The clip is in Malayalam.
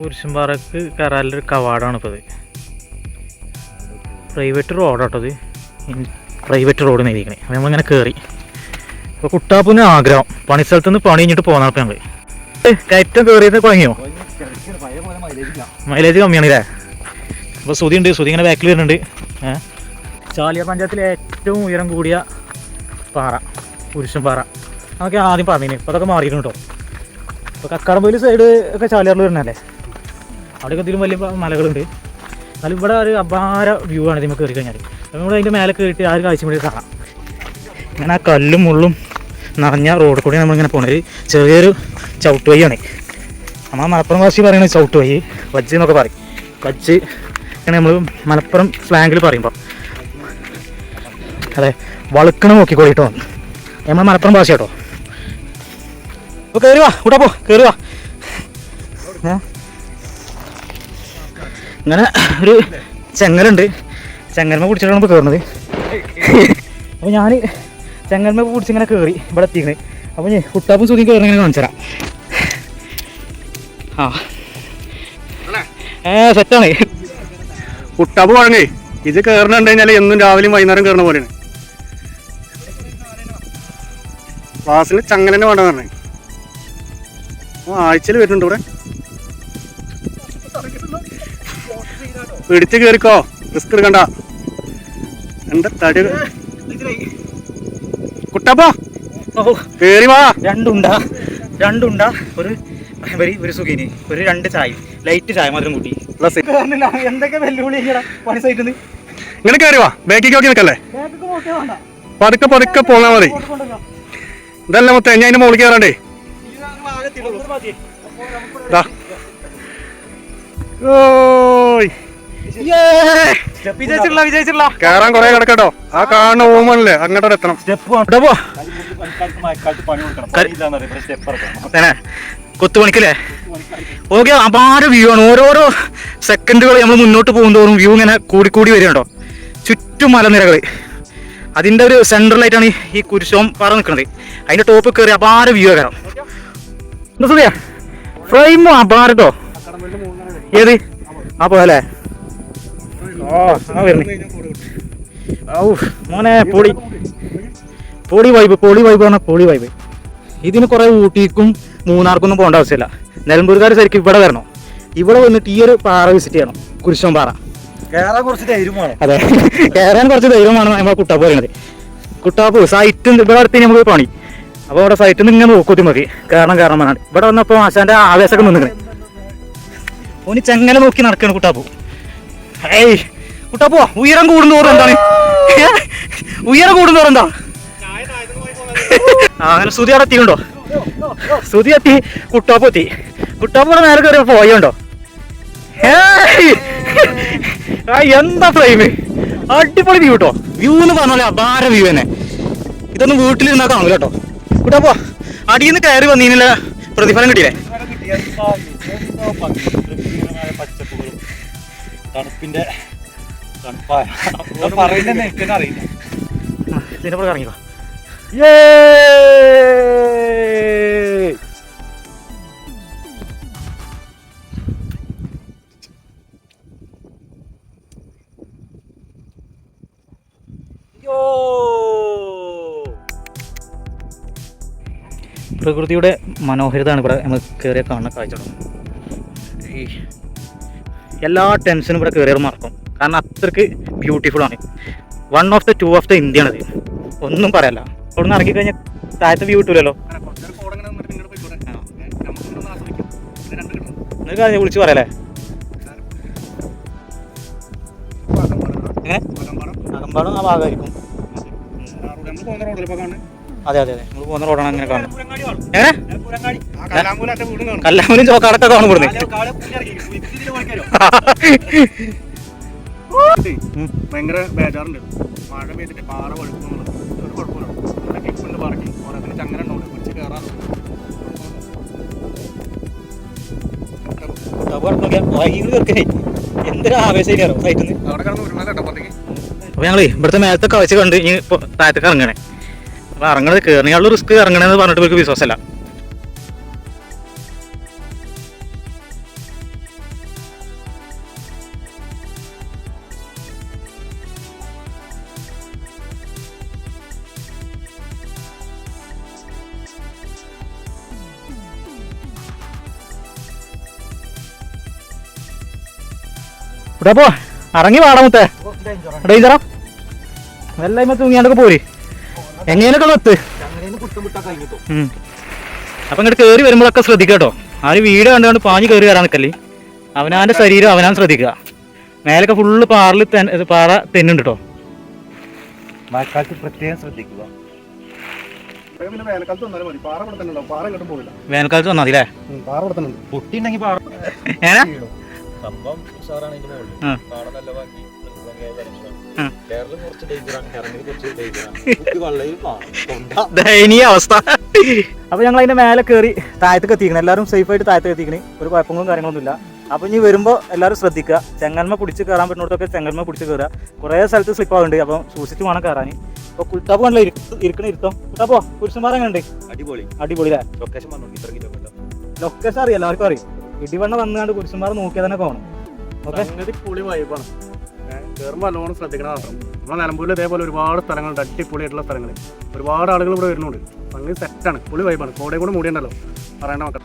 കുരിശുംപാറക്ക് കയറാനൊരു കവാടാണ് ഇപ്പോൾ ഇത്. പ്രൈവറ്റ് റോഡാട്ടോ ഇത് പ്രൈവറ്റ് റോഡ് നേരിക്കണേ നമ്മളിങ്ങനെ കയറി അപ്പോൾ കുട്ടാപ്പൂന് ആഗ്രഹം. പണി സ്ഥലത്ത് നിന്ന് പണി കഴിഞ്ഞിട്ട് പോകുന്ന ഞങ്ങൾ കയറ്റം കയറിയത് കുഴങ്ങിയോ? മൈലേജ് കമ്മിയാണ് ഇല്ലേ അപ്പോൾ സുതി ഉണ്ട്. സുതി ഇങ്ങനെ ബാക്കിൽ വരുന്നുണ്ട്. ചാലിയ പഞ്ചായത്തിലെ ഏറ്റവും ഉയരം കൂടിയ പാറ. കുരിശുംപാറ പാറ. അതൊക്കെ ആദ്യം പറഞ്ഞിന്. ഇപ്പോൾ അതൊക്കെ മാറിയിരുന്നു കേട്ടോ ഇപ്പോൾ കക്കാടംപൊയിൽ സൈഡ് ഒക്കെ ചാലിയാറിൽ വരുന്നല്ലേ അവിടെയൊക്കെ എന്തെങ്കിലും വലിയ മലകളുണ്ട്. എന്നാലും ഇവിടെ ഒരു അപാര വ്യൂ ആണ് നമുക്ക് കയറി കഴിഞ്ഞാൽ നമ്മൾ അതിന്റെ മേലെ കയറിയിട്ട് ആ ഒരു കാഴ്ച വേണ്ടി കാണാം. ഇങ്ങനെ ആ കല്ലും മുള്ളും നിറഞ്ഞ റോഡ് കൂടി നമ്മളിങ്ങനെ പോകണത് ചെറിയൊരു ചവിട്ട് വഴിയാണ് നമ്മൾ മലപ്പുറം ഭാഷ പറയുന്നത് ചവിട്ട് വഴി വജ്ജ് എന്നൊക്കെ പറയും. വജ്ജ് അങ്ങനെ നമ്മൾ മലപ്പുറം സ്ലാങ്ങിൽ പറയുമ്പോൾ അതെ വളുക്കണ നോക്കിക്കോളി കേട്ടോ നമ്മൾ മലപ്പുറം ഭാഷ കേട്ടോ. അപ്പോൾ കയറുക കൂട്ടാ പോ കയറുക വാ. ഏ? ഇങ്ങനെ ഒരു ചെങ്ങലുണ്ട്. ചെങ്ങൽമ പിടിച്ചിട്ടാണ് ഇപ്പോൾ കയറുന്നത് അപ്പോൾ ഞാൻ ചെങ്ങൽമ പിടിച്ച് ഇങ്ങനെ കയറി ഇവിടെ എത്തിക്കണേ. അപ്പോൾ ഞാൻ കുട്ടാപ്പും സുഖം കയറി ഇങ്ങനെ കാണിച്ചു തരാം. ആ. ഏ സെറ്റാണ്. കുട്ടാപ്പ് വഴങ്ങേ. ഇത് കയറണുണ്ട് കഴിഞ്ഞാൽ എന്നും രാവിലെയും വൈകുന്നേരം കയറുന്ന പോലെയാണ്. ക്ലാസ്സിൽ ചങ്ങലന്നെ വേണ്ട പറഞ്ഞു. ആഴ്ചയിൽ വരുന്നുണ്ട് ഇവിടെ. പിടിച്ച് കയറിക്കോ റിസ്ക് എടുക്കണ്ട. എന്റെ തടി? കുട്ടപ്പോ ഓ. കേറി വാ. രണ്ടുണ്ടാ രണ്ടുണ്ടാ. ഒരു വരി ഒരു സുഖിനി. ഒരു രണ്ട് ചായ. ലൈറ്റ് ചായ മാത്രം കൂട്ടി. പ്ലസ് എന്തൊക്കെ വെല്ലുവിളി പണി ഇങ്ങനെ കയറി വാ. ബാക്കിക്ക് നോക്കി നിൽക്കല്ലേ? പതുക്കെ പതുക്കെ പോന്നാ മതി. ഇതല്ല മൊത്തം. ഞാൻ അതിന്റെ മുകളിൽ കയറണ്ടേ ഓ ഓയ്. വിജയിച്ചിട്ടുള്ള വിജയിച്ചിട്ടുള്ള കേറാൻ കൊറേ കിടക്കട്ടോ. ആ കാണുന്ന ഓമണല്ലേ അങ്ങോട്ട് എത്തണം. കൊത്തുപണിക്കല്ലേ? ഓക്കെ അപാര വ്യൂ ആണ്. ഓരോരോ സെക്കൻഡുകൾ നമ്മൾ മുന്നോട്ട് പോകുന്തോറും വ്യൂ ഇങ്ങനെ കൂടി കൂടി വരികയുണ്ടോ ചുറ്റും മലനിരകൾ അതിന്റെ ഒരു സെൻട്രലായിട്ടാണ് ഈ- ഈ കുരിശോം പാറ നിൽക്കുന്നത് അതിന്റെ ടോപ്പ് കയറി അപാര വ്യൂ ആകാരം എന്താ സുധിയാ? ഫ്രെയിം അപാരട്ടോ. ഏത്? ആ പോലെ ഓ ആ വരുന്നേ. ഔ മോനെ പൊടി പൊളി വൈബ് പൊളി വൈബ് പറഞ്ഞാൽ പൊളി വൈബ് ഇതിന് കുറെ ഊട്ടിക്കും മൂന്നാർക്കൊന്നും പോകേണ്ട ആവശ്യമില്ല. നിലമ്പൂർക്കാർ ശരിക്കും ഇവിടെ വരണം. ഇവിടെ വന്നിട്ട് ഈ ഒരു പാറ വിസിറ്റ് ചെയ്യണം. കുരിശോം പാറ. അതെ. കയറാൻ കുറച്ച് ധൈര്യമാണ് നമ്മളെ കുട്ടാപ്പ് പറയുന്നത് കുട്ടാപ്പ് സൈറ്റ് ഇവിടെ അടുത്ത് നമുക്ക് പണി. അപ്പോൾ അവിടെ സൈറ്റിൽ നിന്ന് ഇങ്ങനെ നോക്കൂത്തി മതി. കാരണം കാരണം പറഞ്ഞാൽ ഇവിടെ വന്നപ്പോൾ ആശാന്റെ ആവേശമൊക്കെ നിന്നിങ്ങനെ ഓന് ചെങ്ങല നോക്കി നടക്കണം കുട്ടാപ്പു? ഏയ് പോ ഉയരം കൂടുന്നോറും എന്താണ്? ഉയരം കൂടുന്നോറും എന്താ? അങ്ങനെ സുതി അവിടെ എത്തിയുണ്ടോ സുതി എത്തി കുട്ടാപ്പ് എത്തി. കുട്ടാപ്പൂടെ നേരെ കയറി പോയുണ്ടോ! എന്താ ഫ്രെയിം അടിപൊളി വ്യൂ കേട്ടോ വ്യൂ എന്ന് പറഞ്ഞാൽ അപാര വ്യൂ തന്നെ. ഇതൊന്നും വീട്ടിലിരുന്നാ കാണില്ല കേട്ടോ കുട്ടാപ്പോ അടിയിൽ നിന്ന് കയറി വന്നീനില്ല? പ്രതിഫലം കിട്ടിയില്ലേ? തണുപ്പിന്റെ തണുപ്പായ പറയുന്നത് എനിക്കെന്നെ അറിയില്ല. പ്രകൃതിയുടെ മനോഹരിതയാണ് ഇവിടെ നമ്മൾ കയറിയ കാണുന്ന കാഴ്ച ഈ എല്ലാ ടെൻഷനും ഇവിടെ കയറിയാൽ മറക്കും കാരണം അത്രയ്ക്ക് ബ്യൂട്ടിഫുൾ ആണ്. One of the two of the India ആണ്. ഒന്നും പറയല്ല. അവിടെ നിന്ന് ഇറങ്ങി കഴിഞ്ഞാൽ താഴത്തെ വ്യൂ കിട്ടൂലല്ലോ. നിങ്ങൾക്ക് അതിനെ വിളിച്ച് പറയല്ലേ? എങ്ങനെ? അകമ്പാടും ആ ഭാഗമായിരിക്കും. അതെ അതെ അതെ. നമ്മൾ പോകുന്ന റോഡാണ് അങ്ങനെ കാണുന്നത്. എങ്ങനെ? കല്ലാമൂലും ചോക്കാടൊക്കെ കാണും ഇവിടുന്ന്. ഭയങ്കര ബേജാറുണ്ട്. മഴ പെയ്തിട്ട് പാറ വഴുക്കുന്നുള്ളത് ഒരു കുഴപ്പമില്ല. നല്ല കിപ്പുണ്ട് പാറയ്ക്ക്. ഓരോത്തിന് ചങ്ങന ഉണ്ടാവും പിടിച്ച് എന്തൊരു ആവേശം നിന്ന് അവിടെ കിടന്ന് ഒരു കേട്ടപ്പോഴത്തേക്ക് അപ്പൊ ഞങ്ങളേ ഇവിടുത്തെ മേലത്തെ കാഴ്ച കണ്ട് ഇനി താഴത്തേക്ക് ഇറങ്ങണേ. ഇറങ്ങണത് കയറിയാളുടെ റിസ്ക് ഇറങ്ങണെന്ന് പറഞ്ഞിട്ട് ഇവർക്ക് വിശ്വാസമല്ല. ഇവിടെ പോ ഇറങ്ങി വാടാമത്തെ മുത്തേ. ഡേഞ്ചറാ വെല്ലായ്മ തൂങ്ങിയാണ്ടൊക്കെ പോരേ. എങ്ങനെയൊക്കെ ഉം. അപ്പൊ ഇങ്ങോട്ട് കയറി വരുമ്പോഴൊക്കെ ശ്രദ്ധിക്കുക കേട്ടോ. ആര് വീട് കണ്ടുകൊണ്ട് പാഞ്ഞ് കയറി വരാൻ നിൽക്കല്ലേ അവനാന്റെ ശരീരം അവനാൻ ശ്രദ്ധിക്കുക. മേലൊക്കെ ഫുള്ള് പാറിൽ പാറ തെന്നുണ്ട് കേട്ടോ മഴക്കാലത്ത് പ്രത്യേകം ശ്രദ്ധിക്കുക. വേനൽക്കാലത്ത് വന്നാൽ മതി. അല്ലേ പാറ കിട്ടുന്നുണ്ട് പൊട്ടിണ്ടെങ്കിൽ പാറ സംഭവം ഉഷാറാണ് മുകളിൽ. കാണാൻ നല്ല. കേരളം കുറച്ച് ഡേഞ്ചറാണ് കുറച്ച് ഡേഞ്ചറാണ് ദയനീയ അവസ്ഥ. അപ്പൊ ഞങ്ങൾ അതിന്റെ മേലെ കയറി താഴത്തേക്ക് എത്തിക്കണം. എല്ലാവരും സേഫ് ആയിട്ട് താഴത്തേക്ക് എത്തിക്കണേ. ഒരു കുഴപ്പങ്ങളും കാര്യങ്ങളൊന്നും ഇല്ല അപ്പൊ ഇനി വരുമ്പോൾ എല്ലാവരും ശ്രദ്ധിക്കുക. ചെങ്ങന്മ പിടിച്ച് കയറാൻ പറ്റുന്നിടത്തൊക്കെ ചെങ്ങന്മ പിടിച്ച് കയറുക കുറേ സ്ഥലത്ത് സ്ലിപ്പ് ആവുന്നുണ്ട്. അപ്പം സൂക്ഷിച്ച് വേണം കയറാൻ അപ്പോൾ കുൽത്താപ്പ് കണ്ടല്ലോ? ഇരിക്കണ ഇരുത്തം. കുൽത്താപ്പോ പുരുഷന്മാരെ കണ്ടേ അടിപൊളി. അടിപൊളി ലൊക്കേഷൻ അറിയാം എല്ലാവർക്കും അറിയും. ഇടിവണ്ണ വന്നുകൊണ്ട് കുരിശുമാർ നോക്കിയാൽ തന്നെ പോകണം ഓക്കെ? പൊളി വൈബാണ് കയറുമ്പോൾ നല്ലോണം ശ്രദ്ധിക്കണം മാത്രം. നമ്മളെ നിലമ്പൂരിൽ ഇതേപോലെ ഒരുപാട് സ്ഥലങ്ങളുണ്ട് അടിപൊളിയായിട്ടുള്ള സ്ഥലങ്ങൾ ഒരുപാട് ആളുകൾ ഇവിടെ വരുന്നുണ്ട്. അങ്ങനെ സെറ്റാണ് പുളി വൈബാണ് കോടയും കൂടെ മൂടിയുണ്ടല്ലോ. പറയണ്ട മക്കൾ